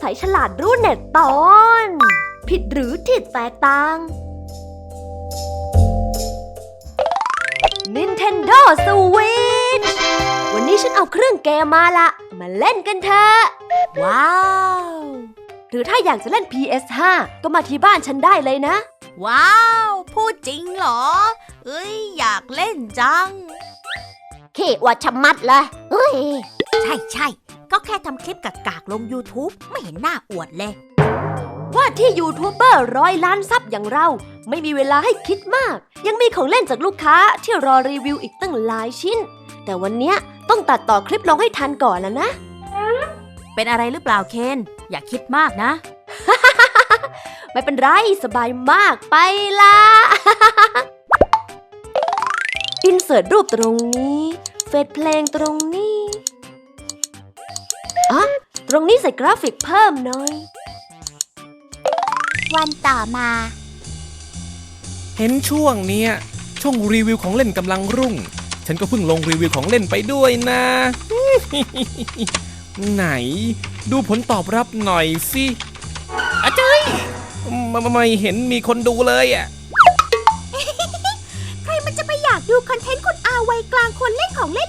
ใสฉลาดรู้เน็ตตอน ผิดหรือที่แตกต่าง Nintendo Switch วันนี้ฉันเอาเครื่องเกมมาละ มาเล่นกันเถอะ ว้าว หรือถ้าอยากจะเล่น PS5 ก็มาที่บ้านฉันได้เลยนะ ว้าว พูดจริงเหรอ เอ้ย อยากเล่นจังเขว่าชะมัดเลยเฮ้ย ใช่ใช่ ก็แค่ทำคลิปกากๆลง YouTube ไม่เห็นหน้าอวดเลย ว่าที่ยูทูบเบอร์ร้อยล้านซับอย่างเรา ไม่มีเวลาให้คิดมาก ยังมีของเล่นจากลูกค้าที่รอรีวิวอีกตั้งหลายชิ้น แต่วันเนี้ยต้องตัดต่อคลิปลงให้ทันก่อนแล้วนะ เป็นอะไรหรือเปล่าเคน อย่าคิดมากนะ ไม่เป็นไรสบายมากไปละอินเสิร์ตรูปตรงนี้ เฟซเพลงตรงนี้ อะตรงนี้ใส่กราฟิกเพิ่มหน่อย วันต่อมา เห็นช่วงเนี้ย ช่วงรีวิวของเล่นกำลังรุ่ง ฉันก็เพิ่งลงรีวิวของเล่นไปด้วยนะ ไหน ดูผลตอบรับหน่อยสิอาจารย์ไม่ไม่เห็นมีคนดูเลยอะ ใครมันจะไปอยากดูคอนเทนต์คุณอาวัยกลางคนเล่นของเล่น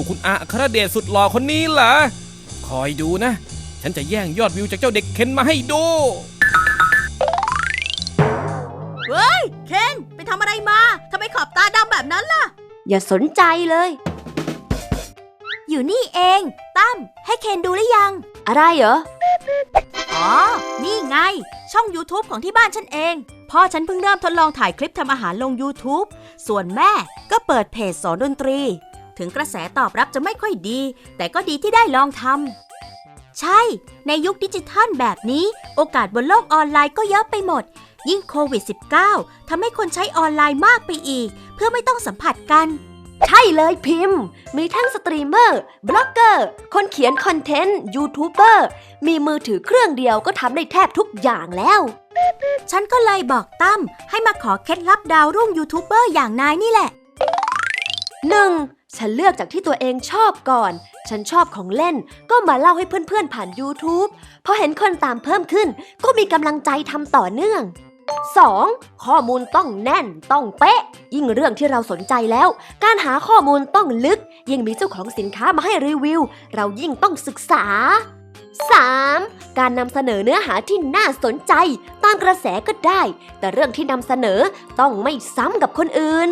ถูกคุณอาอัครเดชสุดหล่อคนนี้เหรอ คอยดูนะ ฉันจะแย่งยอดวิวจากเจ้าเด็กเคนมาให้ดูเฮ้ย เคน ไปทำอะไรมาทำไมขอบตาดำแบบนั้นล่ะ อย่าสนใจเลย อยู่นี่เอง ตั้ม ให้เคนดูหรือยัง อะไรเหรอ อ๋อ นี่ไง ช่อง YouTube ของที่บ้านฉันเอง พ่อฉันเพิ่งเริ่มทดลองถ่ายคลิปทำอาหารลง YouTube ส่วนแม่ก็เปิดเพจสอนดนตรี ถึงกระแสตอบรับจะไม่ค่อยดี แต่ก็ดีที่ได้ลองทำ ใช่ ในยุคดิจิทัลแบบนี้ โอกาสบนโลกออนไลน์ก็เยอะไปหมด ยิ่งโควิด -19 ทำให้คนใช้ออนไลน์มากไปอีก เพื่อไม่ต้องสัมผัสกัน ใช่เลยพิมพ์ มีทั้งสตรีมเมอร์ บล็อกเกอร์ คนเขียนคอนเทนต์ ยูทูบเบอร์ มีมือถือเครื่องเดียวก็ทำได้แทบทุกอย่างแล้วฉันก็เลยบอกตั้มให้มาขอเคล็ดลับดาวรุ่งยูทูบเบอร์อย่างนายนี่แหละ 1. ฉันเลือกจากที่ตัวเองชอบก่อน ฉันชอบของเล่น ก็มาเล่าให้เพื่อนๆ ผ่าน YouTube พอเห็นคนตามเพิ่มขึ้น ก็มีกำลังใจทำต่อเนื่อง 2. ข้อมูลต้องแน่นต้องเป๊ะ ยิ่งเรื่องที่เราสนใจแล้ว การหาข้อมูลต้องลึก ยิ่งมีเจ้าของสินค้ามาให้รีวิว เรายิ่งต้องศึกษา 3. การนำเสนอเนื้อหาที่น่าสนใจ ตามกระแสก็ได้ แต่เรื่องที่นำเสนอต้องไม่ซ้ำกับคนอื่น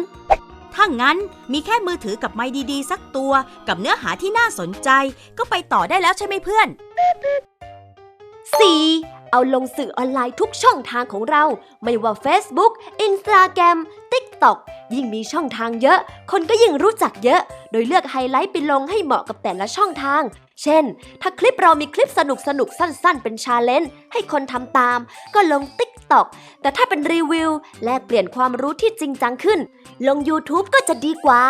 ถ้างั้นมีแค่มือถือกับไม้ดีๆ สักตัว กับเนื้อหาที่น่าสนใจ ก็ไปต่อได้แล้วใช่ไหมเพื่อน 4. เอาลงสื่อออนไลน์ทุกช่องทางของเรา ไม่ว่า Facebook Instagram TikTok ยิ่งมีช่องทางเยอะ คนก็ยิ่งรู้จักเยอะ โดยเลือกไฮไลท์ไปลงให้เหมาะกับแต่ละช่องทาง เช่น ถ้าคลิปเรามีคลิปสนุกสนุกสั้น ๆ เป็นชาเลนจ์ให้คนทำตาม ก็ลง TikTok แต่ถ้าเป็นรีวิว แลกเปลี่ยนความรู้ที่จริงจังขึ้น ลง YouTube ก็จะดีกว่า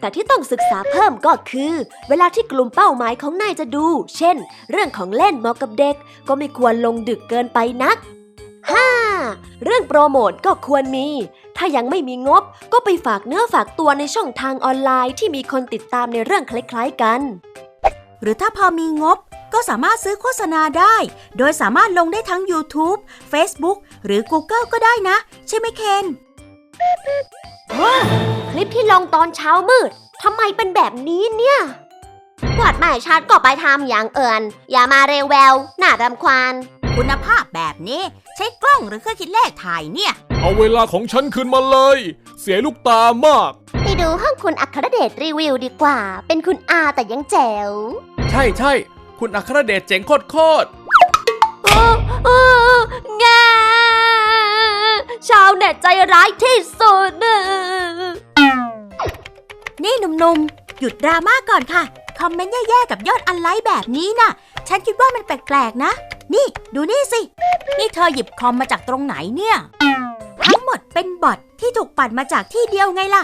แต่ที่ต้องศึกษาเพิ่มก็คือ เวลาที่กลุ่มเป้าหมายของนายจะดู เช่น เรื่องของเล่นเหมาะกับเด็ก ก็ไม่ควรลงดึกเกินไปนัก 5. เรื่องโปรโมทก็ควรมี ถ้ายังไม่มีงบก็ไปฝากเนื้อฝากตัวในช่องทางออนไลน์ที่มีคนติดตามในเรื่องคล้ายๆกัน หรือถ้าพอมีงบก็สามารถซื้อโฆษณาได้ โดยสามารถลงได้ทั้ง YouTube Facebook หรือ Google ก็ได้นะ ใช่ไหมเคน คลิปที่ลงตอนเช้ามืดทำไมเป็นแบบนี้เนี่ยวาดหมายชัดก็ไปทำอย่างเอิญอย่ามาเร็วแววน่ารำควานคุณภาพแบบนี้ ใช้กล้องหรือเครื่องคิดเลขถ่ายเนี่ย เอาเวลาของฉันคืนมาเลย เสียลูกตามาก ไปดูห้องคุณอัครเดชรีวิวดีกว่า เป็นคุณอาแต่ยังแจ๋ว ใช่ใช่ คุณอัครเดชเจ๋งโคตรโคตรโอ้โอ้แง ชาวเน็ตใจร้ายที่สุด นี่หนุ่มๆ หยุดดราม่าก่อนค่ะ คอมเมนต์แย่ๆ กับยอดอันไลค์แบบนี้น่ะ ฉันคิดว่ามันแปลกๆนะ นี่ ดูนี่สิ นี่เธอหยิบคอมมาจากตรงไหนเนี่ย ทั้งหมดเป็นบอทที่ถูกปั่นมาจากที่เดียวไงล่ะ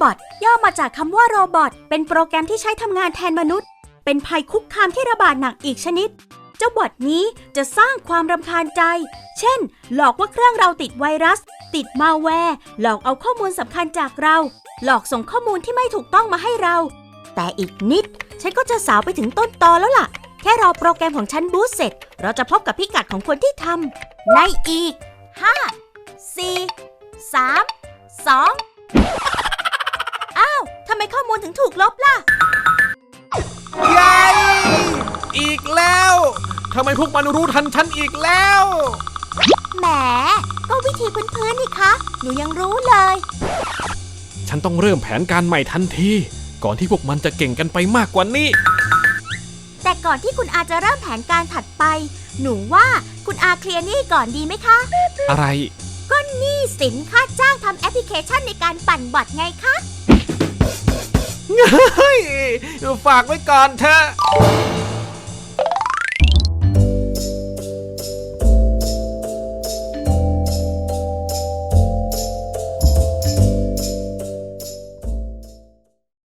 บอทย่อมาจากคำว่าโรบอทเป็นโปรแกรมที่ใช้ทำงานแทนมนุษย์ เป็นภัยคุกคามที่ระบาดหนักอีกชนิด เจ้าบอทนี้จะสร้างความรำคาญใจ เช่น หลอกว่าเครื่องเราติดไวรัส ติดมาแวร์ หลอกเอาข้อมูลสำคัญจากเรา หลอกส่งข้อมูลที่ไม่ถูกต้องมาให้เรา แต่อีกนิด ฉันก็จะสาวไปถึงต้นตอแล้วล่ะ แค่รอโปรแกรมของฉันบูสเสร็จ เราจะพบกับพิกัดของคนที่ทำในอีก 5 4 3 2อ้าวทำไมข้อมูลถึงถูกลบล่ะยัยอีกแล้ว ทำไมพวกมันรู้ทันฉันอีกแล้ว แหม ก็วิธีพื้นๆนี่คะ หนูยังรู้เลย ฉันต้องเริ่มแผนการใหม่ทันที ก่อนที่พวกมันจะเก่งกันไปมากกว่านี้ แต่ก่อนที่คุณอาจะเริ่มแผนการถัดไป หนูว่าคุณอาเคลียร์หนี่ก่อนดีไหมคะ อะไร ก็หนี้สินค่าจ้างทำแอปพลิเคชันในการปั่นบอทไงคะเฮ้ยฝากไว้ก่อนเถอะ